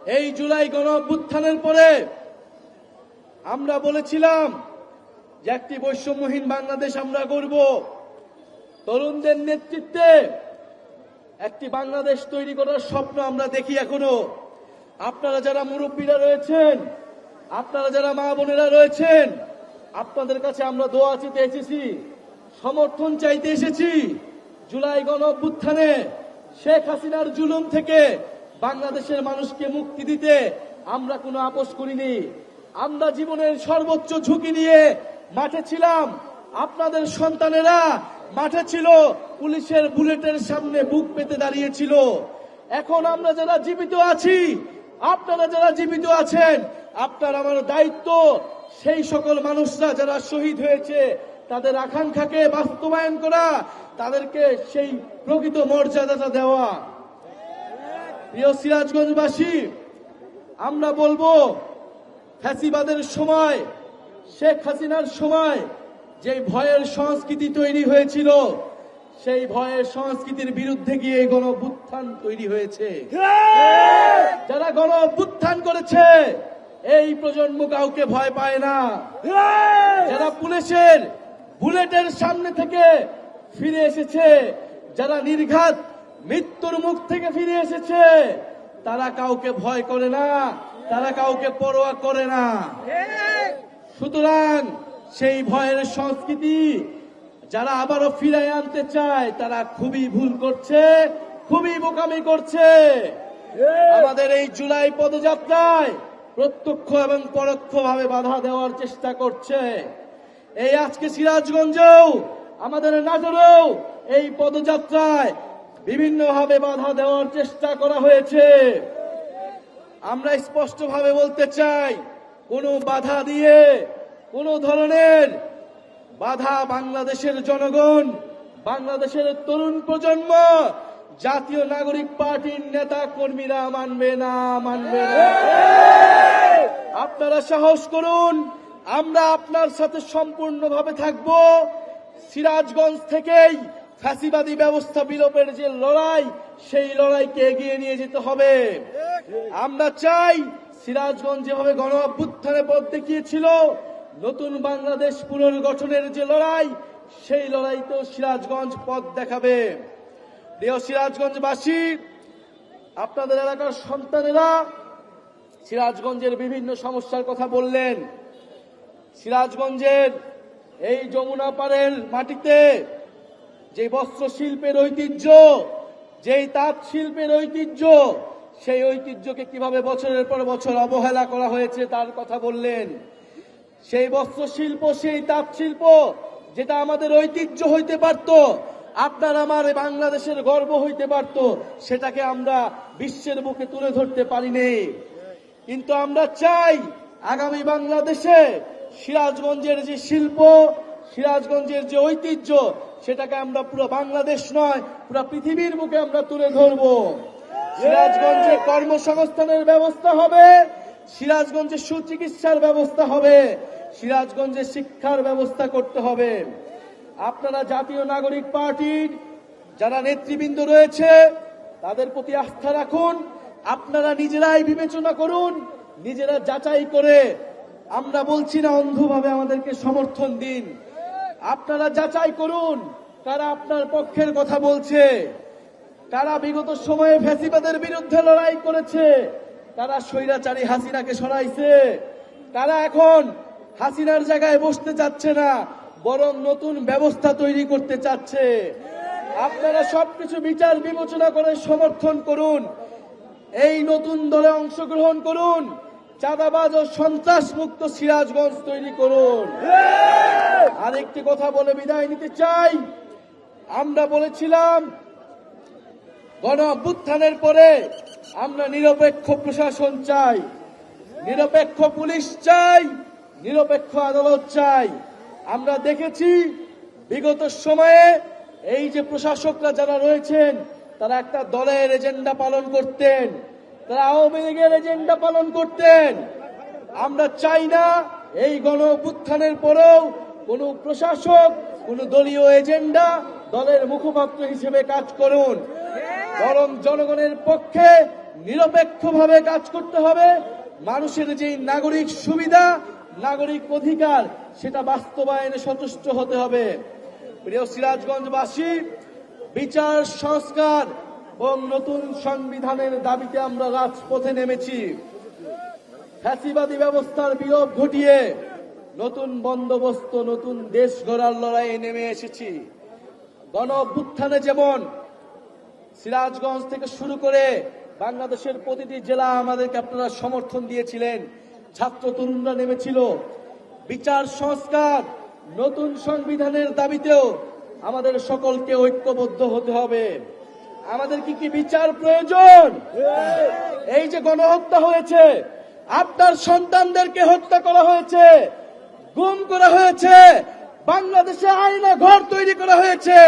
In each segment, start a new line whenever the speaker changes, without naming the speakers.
এই জুলাই গণ অভ্যুত্থানের পরে আমরা বলেছিলাম যে একটি বৈষম্যহীন বাংলাদেশ আমরা করব তরুণদের নেতৃত্বে একটি বাংলাদেশ তৈরি করার স্বপ্ন আমরা দেখি এখনও। আপনারা যারা মুরব্বীরা রয়েছেন, আপনারা যারা মা বোনেরা রয়েছেন, আপনাদের কাছে আমরা দোয়া চেতে এসেছি সমর্থন চাইতে এসেছি। জুলাই গণ অভ্যুত্থানে শেখ হাসিনার জুলুম থেকে বাংলাদেশের মানুষকে মুক্তি দিতে আমরা কোনো আপোষ করিনি। আমরা জীবনের সর্বোচ্চ ঝুঁকি নিয়ে মাঠে ছিলাম। আপনাদের সন্তানেরা মাঠে ছিল, পুলিশের বুলেটের সামনে বুক পেতে দাঁড়িয়েছিল। এখন আমরা যারা জীবিত আছি, আপনারা যারা জীবিত আছেন, আপনার আমার দায়িত্ব। সেই সকল মানুষরা যারা শহীদ হয়েছে, তাদের আকাঙ্ক্ষাকে বাস্তবায়ন করা, তাদেরকে সেই প্রকৃত মর্যাদাটা দেওয়া। প্রিয় সিরাজগঞ্জবাসী, আমরা বলব, ফ্যাসিবাদের সময়, শেখ হাসিনার সময় যে ভয়ের সংস্কৃতি তৈরি হয়েছিল, সেই ভয়ের সংস্কৃতির বিরুদ্ধে গিয়ে গণ অভ্যুত্থান তৈরি হয়েছে। যারা গণ অভ্যুত্থান করেছে, এই প্রজন্ম কাউকে ভয় পায় না। যারা পুলিশের বুলেটের সামনে থেকে ফিরে এসেছে, যারা নির্ঘাত মৃত্যুর মুখ থেকে ফিরে এসেছে। তারা কাউকে ভয় করে না, তারা কাউকে পরোয়া করে না। সুতরাং সেই ভয়ের সংস্কৃতি যারা আবারও ফিরাই আনতে চায়, তারা খুবই ভুল করছে, খুবই বোকামি করছে। আমাদের এই জুলাই পদযাত্রায় প্রত্যক্ষ এবং পরোক্ষ ভাবে বাধা দেওয়ার চেষ্টা করছে। এই আজকে সিরাজগঞ্জেও, আমাদের নাটোরেও এই পদযাত্রায় বিভিন্নভাবে বাধা দেওয়ার চেষ্টা করা হয়েছে। আমরা স্পষ্টভাবে বলতে চাই, কোনো বাধা দিয়ে কোনো ধরনের বাধা বাংলাদেশের জনগণ, বাংলাদেশের তরুণ প্রজন্ম, জাতীয় নাগরিক পার্টির নেতা কর্মীরা মানবে না মানবে না। আপনারা সাহস করুন, আমরা আপনার সাথে সম্পূর্ণভাবে থাকব। সিরাজগঞ্জ থেকেই ফ্যাসিবাদী ব্যবস্থা বিলোপের যে লড়াই, সেই লড়াইকে এগিয়ে নিয়ে যেতে হবে। আমরা চাই সিরাজগঞ্জ যেভাবে গণ অভ্যুত্থানে পথ দেখিয়েছিল, নতুন বাংলাদেশ পুনর্গঠনের যে লড়াই, সেই লড়াইতেও সিরাজগঞ্জ পথ দেখাবে। প্রিয় সিরাজগঞ্জবাসী, আপনাদের এলাকার সন্তানেরা সিরাজগঞ্জের বিভিন্ন সমস্যার কথা বললেন। সিরাজগঞ্জের এই যমুনা পাড়ের মাটিতে যে বস্ত্র শিল্পের ঐতিহ্য, যেই তাঁত শিল্পের ঐতিহ্য, সেই ঐতিহ্যকে কীভাবে বছরের পর বছর অবহেলা করা হয়েছে তার কথা বললেন। সেই বস্ত্র শিল্প, সেই তাঁত শিল্প, যেটা আমাদের ঐতিহ্য হইতে পারত, আপনার আমার বাংলাদেশের গর্ব হইতে পারত, সেটাকে আমরা বিশ্বের বুকে তুলে ধরতে পারিনি। কিন্তু আমরা চাই আগামী বাংলাদেশে সিরাজগঞ্জের যে শিল্প, সিরাজগঞ্জের যে ঐতিহ্য সেটাকে আমরা পুরো বাংলাদেশ নয়, পুরো পৃথিবীর বুকে আমরা তুলে ধরব। সিরাজগঞ্জে কর্মসংস্থানের ব্যবস্থা হবে, সিরাজগঞ্জে সুচিকিৎসার ব্যবস্থা হবে, সিরাজগঞ্জে শিক্ষার ব্যবস্থা করতে হবে। আপনারা জাতীয় নাগরিক পার্টির যারা নেতৃবৃন্দ রয়েছে, তাদের প্রতি আস্থা রাখুন, আপনারা নিজেরাই বিবেচনা করুন, নিজেরা যাচাই করে, আমরা বলছি না অন্ধভাবে আমাদেরকে সমর্থন দিন। আপনারা যাচাই করুন তারা আপনার পক্ষের কথা বলছে তারা বিগত সময়ে ফ্যাসিবাদের বিরুদ্ধে লড়াই করেছে তারা স্বৈরাচারী হাসিনাকে সরাইছে তারা এখন হাসিনার জায়গায় বসতে চাচ্ছে না, বরং নতুন ব্যবস্থা তৈরি করতে চাচ্ছে। আপনারা সবকিছু বিচার বিবেচনা করে সমর্থন করুন, এই নতুন দলে অংশগ্রহণ করুন। চাঁদাবাজ ও সন্ত্রাস মুক্ত সিরাজগঞ্জ তৈরি করুন। আরেকটি কথা বলে বিদায় নিতে চাই। আমরা বলেছিলাম গণ পরে আমরা নিরপেক্ষ প্রশাসন চাই নিরপেক্ষ পুলিশ চাই নিরপেক্ষ আদালত চাই। আমরা দেখেছি বিগত সময়ে এই যে প্রশাসকরা যারা রয়েছেন তারা একটা দলের এজেন্ডা পালন করতেন। তারা আওয়ামী লীগের এজেন্ডা পালন করতেন। আমরা চাই না এই গণ অভ্যুত্থানের পরেও কোনো প্রশাসক, কোনো দলীয় এজেন্ডা দলের মুখপাত্র হিসেবে কাজ করুন। বরং জনগণের পক্ষে নিরপেক্ষভাবে কাজ করতে হবে। মানুষের যে নাগরিক সুবিধা, নাগরিক অধিকার, সেটা বাস্তবায়নে সচেষ্ট হতে হবে। প্রিয় সিরাজগঞ্জবাসী, বিচার, সংস্কার এবং নতুন সংবিধানের দাবিতে আমরা রাজপথে নেমেছি। ফ্যাসিবাদী ব্যবস্থার বিলোপ ঘটিয়ে নতুন বন্দোবস্ত, নতুন দেশ গড়ার লড়াইয়ে নেমে এসেছি। গণ অভ্যুত্থানে যেমন সিরাজগঞ্জ থেকে শুরু করে বাংলাদেশের প্রতিটি জেলা আমাদেরকে আপনারা সমর্থন দিয়েছিলেন। ছাত্র তরুণরা নেমেছিল। বিচার সংস্কার, নতুন সংবিধানের দাবিতেও আমাদের সকলকে ঐক্যবদ্ধ হতে হবে। আমাদের কি কি বিচার প্রয়োজন? এই যে গণহত্যা হয়েছে, আপনার সন্তানদেরকে হত্যা করা হয়েছে, গুম করা হয়েছে, বাংলাদেশে আইনা ঘর তৈরি করা হয়েছে,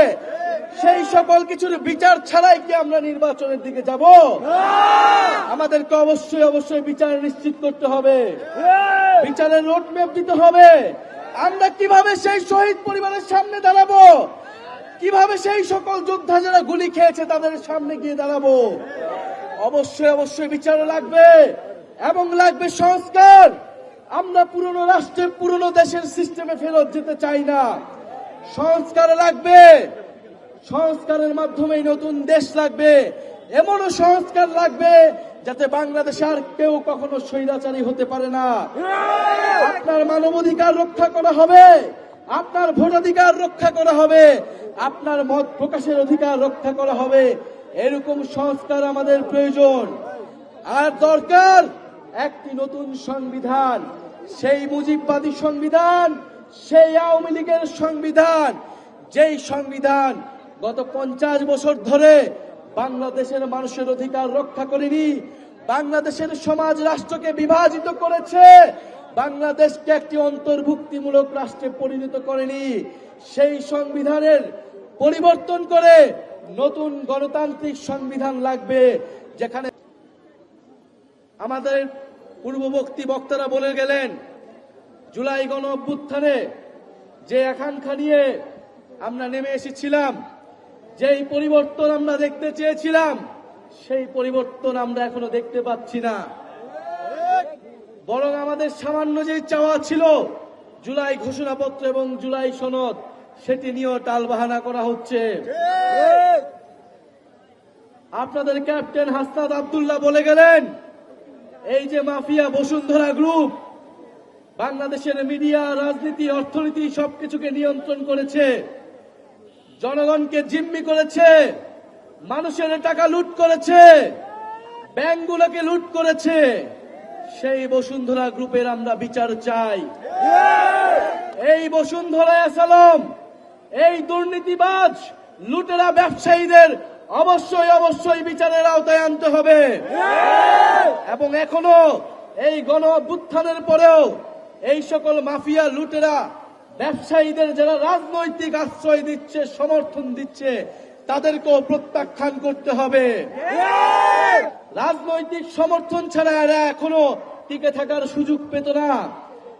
সেই সকল কিছুর বিচার ছাড়াই কি আমরা নির্বাচনের দিকে যাব? আমাদেরকে অবশ্যই অবশ্যই বিচার নিশ্চিত করতে হবে। বিচারের রোডম্যাপ দিতে হবে। আমরা কীভাবে সেই শহীদ পরিবারের সামনে দাঁড়াবো? কীভাবে সেই সকল যোদ্ধা যারা গুলি খেয়েছে তাদের সামনে গিয়ে দাঁড়াবো? অবশ্যই অবশ্যই বিচার লাগবে এবং লাগবে সংস্কার। আমরা পুরনো রাষ্ট্রে পুরনো দেশের সিস্টেমে ফেরত যেতে চাই না। সংস্কার লাগবে। সংস্কারের মাধ্যমে নতুন দেশ লাগবে। এমনও সংস্কার লাগবে যাতে বাংলাদেশে আর কেউ কখনো স্বৈরাচারী হতে পারে না। আপনার মানবাধিকার রক্ষা করা হবে। আপনার ভোটাধিকার রক্ষা করা হবে। আপনার মত প্রকাশের অধিকার রক্ষা করা হবে। এরকম সংস্কার আমাদের প্রয়োজন। আর দরকার একটি নতুন সংবিধান। সেই মুজিববাদী সংবিধান, সেই আওয়ামী লীগের সংবিধান। যেই সংবিধান গত পঞ্চাশ বছর ধরে বাংলাদেশের মানুষের অধিকার রক্ষা করেনি, বাংলাদেশের সমাজ রাষ্ট্রকে বিভাজিত করেছে বাংলাদেশকে একটি অন্তর্ভুক্তিমূলক রাষ্ট্রে পরিণত করেনি, সেই সংবিধানের পরিবর্তন করে নতুন গণতান্ত্রিক সংবিধান লাগবে, যেখানে আমাদের পূর্ববর্তী বক্তারা বলে গেলেন, জুলাই গণ অভ্যুত্থানে যে আকাঙ্ক্ষা নিয়ে আমরা নেমে এসেছিলাম, যেই পরিবর্তন আমরা দেখতে চেয়েছিলাম, সেই পরিবর্তন আমরা এখনও দেখতে পাচ্ছি না। বরং আমাদের সামান্য যে চাওয়া ছিল, জুলাই ঘোষণাপত্র এবং জুলাই সনদ, সেটি নিয়েও টালবাহানা করা হচ্ছে। আপনাদের ক্যাপ্টেন হাসনাদ আব্দুল্লাহ বলে গেলেন, এই যে মাফিয়া বসুন্ধরা গ্রুপ, বাংলাদেশের মিডিয়া, রাজনীতি, অর্থনীতি সবকিছুকে নিয়ন্ত্রণ করেছে, জনগণকে জিম্মি করেছে, মানুষের টাকা লুট করেছে, ব্যাংকগুলোকে লুট করেছে। সেই বসুন্ধরা গ্রুপের আমরা বিচার চাই। এই বসুন্ধরা আসালম এই দুর্নীতিবাজ লুটেরা ব্যবসায়ীদের অবশ্যই অবশ্যই বিচারের আওতায় আনতে হবে। এবং এখনও এই গণ অভ্যুত্থানের পরেও এই সকল মাফিয়া লুটেরা ব্যবসায়ীদের যারা রাজনৈতিক আশ্রয় দিচ্ছে সমর্থন দিচ্ছে তাদেরকেও প্রত্যাখ্যান করতে হবে। রাজনৈতিক সমর্থন ছাড়া এরা এখনও টিকে থাকার সুযোগ পেত না।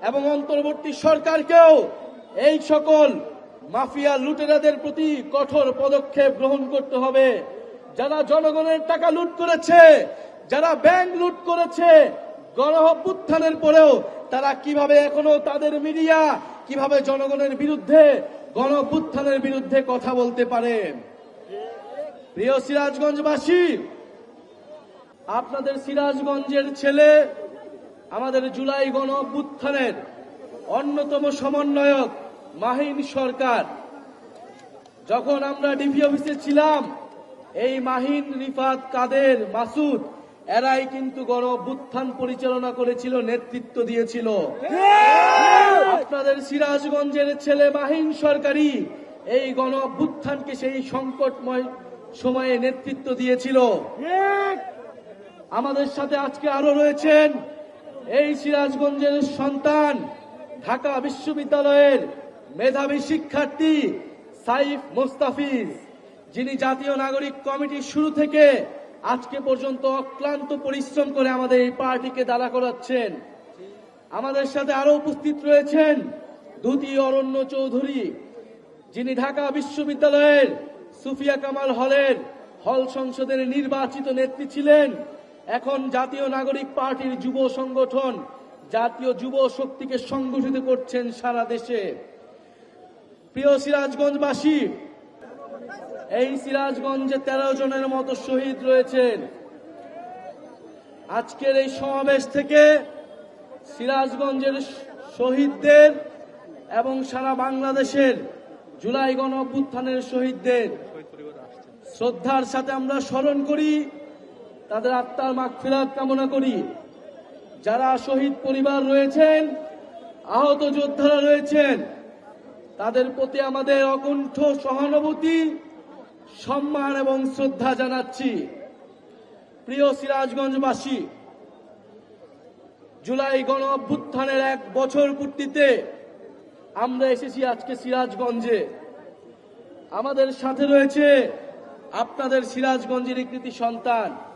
এবং অন্তর্বর্তী সরকারকেও এই সকল মাফিয়া লুটেরাদের প্রতি কঠোর পদক্ষেপ গ্রহণ করতে হবে। যারা জনগণের টাকা লুট করেছে, যারা ব্যাংক লুট করেছে গণ অভ্যুত্থানের পরেও তারা কীভাবে এখনও তাদের মিডিয়া, কীভাবে জনগণের বিরুদ্ধে গণ অভ্যুত্থানের বিরুদ্ধে কথা বলতে পারে? প্রিয় সিরাজগঞ্জবাসী, আপনাদের সিরাজগঞ্জের ছেলে আমাদের জুলাই গণ অভ্যুত্থানের অন্যতম সমন্বয়ক মাহিন সরকার। যখন আমরা ডিপি অফিসে ছিলাম, এই মাহিন রিফাত, কাদের, মাসুদ, এরাই কিন্তু গণ অভ্যুত্থান পরিচালনা করেছিল, নেতৃত্ব দিয়েছিল। আপনাদের সিরাজগঞ্জের ছেলে মাহিন সরকারি এই গণ অভ্যুত্থানকে সেই সংকটময় সময়ে নেতৃত্ব দিয়েছিল। আমাদের সাথে আজকে আরও রয়েছেন এই সিরাজগঞ্জের সন্তান ঢাকা বিশ্ববিদ্যালয়ের মেধাবী শিক্ষার্থী সাইফ মোস্তাফিজ যিনি জাতীয় নাগরিক কমিটির শুরু থেকে আজকে পর্যন্ত অক্লান্ত পরিশ্রম করে আমাদের এই পার্টিকে দাঁড়া করাচ্ছেন। আমাদের সাথে আরও উপস্থিত রয়েছেন দুতি অরণ্য চৌধুরী যিনি ঢাকা বিশ্ববিদ্যালয়ের সুফিয়া কামাল হলের হল সংসদের নির্বাচিত নেত্রী ছিলেন। এখন জাতীয় নাগরিক পার্টির যুব সংগঠন জাতীয় যুব শক্তিকে সংগঠিত করছেন সারা দেশে। প্রিয় সিরাজগঞ্জবাসী, এই সিরাজগঞ্জে তেরো জনের মতো শহীদ রয়েছেন। আজকের এই সমাবেশ থেকে সিরাজগঞ্জের শহীদদের এবং সারা বাংলাদেশের জুলাই গণ অভ্যুত্থানের শহীদদের শ্রদ্ধার সাথে আমরা স্মরণ করি, তাদের আত্মার মাগফিরাত কামনা করি। যারা শহীদ পরিবার রয়েছেন, আহত যোদ্ধারা রয়েছেন, তাদের প্রতি আমাদের অকুণ্ঠ সহানুভূতি, সম্মান এবং শ্রদ্ধা জানাচ্ছি। প্রিয় সিরাজগঞ্জবাসী, জুলাই গণ অভ্যুত্থানের এক বছর পূর্তিতে আমরা এসেছি আজকে সিরাজগঞ্জে। আমাদের সাথে রয়েছে আপনাদের সিরাজগঞ্জের কৃতি সন্তান।